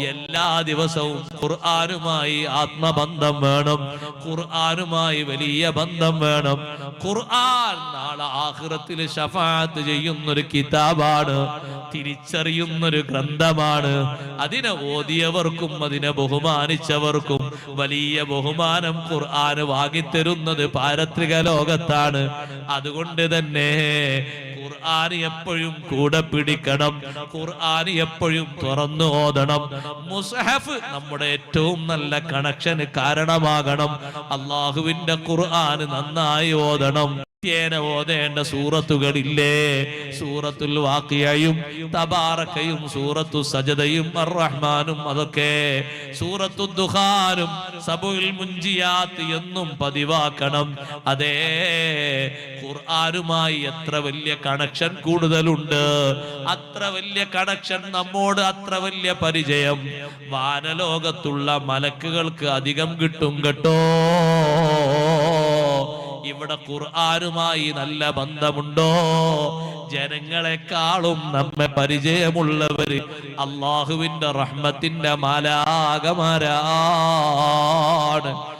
എല്ലാ ദിവസവും ഖുർആാനുമായി ആത്മബന്ധം വേണം. ഖുർആാനുമായി വലിയ ബന്ധം വേണം. ഖുർആൻ നാളെ ആഖിറത്തിൽ ഷഫാത്ത് ചെയ്യുന്നൊരു കിതാബാണ്. തിരിച്ചറിയുന്നൊരു ഗ്രന്ഥമാണ്. അതിനെ ഓതിയവർക്കും അതിനെ ബഹുമാനിച്ചവർക്കും വലിയ ബഹുമാനം ഖുർആന് വാങ്ങിത്തരുന്നത് പാരത്രിക ലോകത്താണ്. അതുകൊണ്ട് തന്നെ ഖുർആൻ എപ്പോഴും കൂടെ പിടിക്കണം. ഖുർആൻ എപ്പോഴും തുറന്നു ഓതണം. മുസഹഫ് നമ്മുടെ ഏറ്റവും നല്ല കണക്ഷന് കാരണമാകണം. അള്ളാഹുവിന്റെ ഖുർആൻ നന്നായി ഓതണം. ഓതേണ്ട സൂറത്തുകളില്ലേ? സൂറത്തുൽ വാക്കിയയും തബാറക്കയും സൂറത്തു സജതയും അർറഹ്മാനും അതൊക്കെ സൂറത്തു ദുഹാനും സബുൽ മുഞ്ചിയാത്ത് എന്നും പതിവാക്കണം. അതേ ഖുർആനുമായി എത്ര വലിയ കണക്ഷൻ കൂടുതലുണ്ട്? അത്ര വലിയ കണക്ഷൻ നമ്മോട് അത്ര വലിയ പരിചയം. വാനലോകത്തുള്ള മലക്കുകൾക്ക് അധികം കിട്ടും കേട്ടോ. ഇവിടെ ഖുർആനുമായി നല്ല ബന്ധമുണ്ടോ? ജനങ്ങളെക്കാളും നമ്മെ പരിചയമുള്ളവര് അള്ളാഹുവിന്റെ റഹ്മത്തിന്റെ മാലാകമാരാണ്.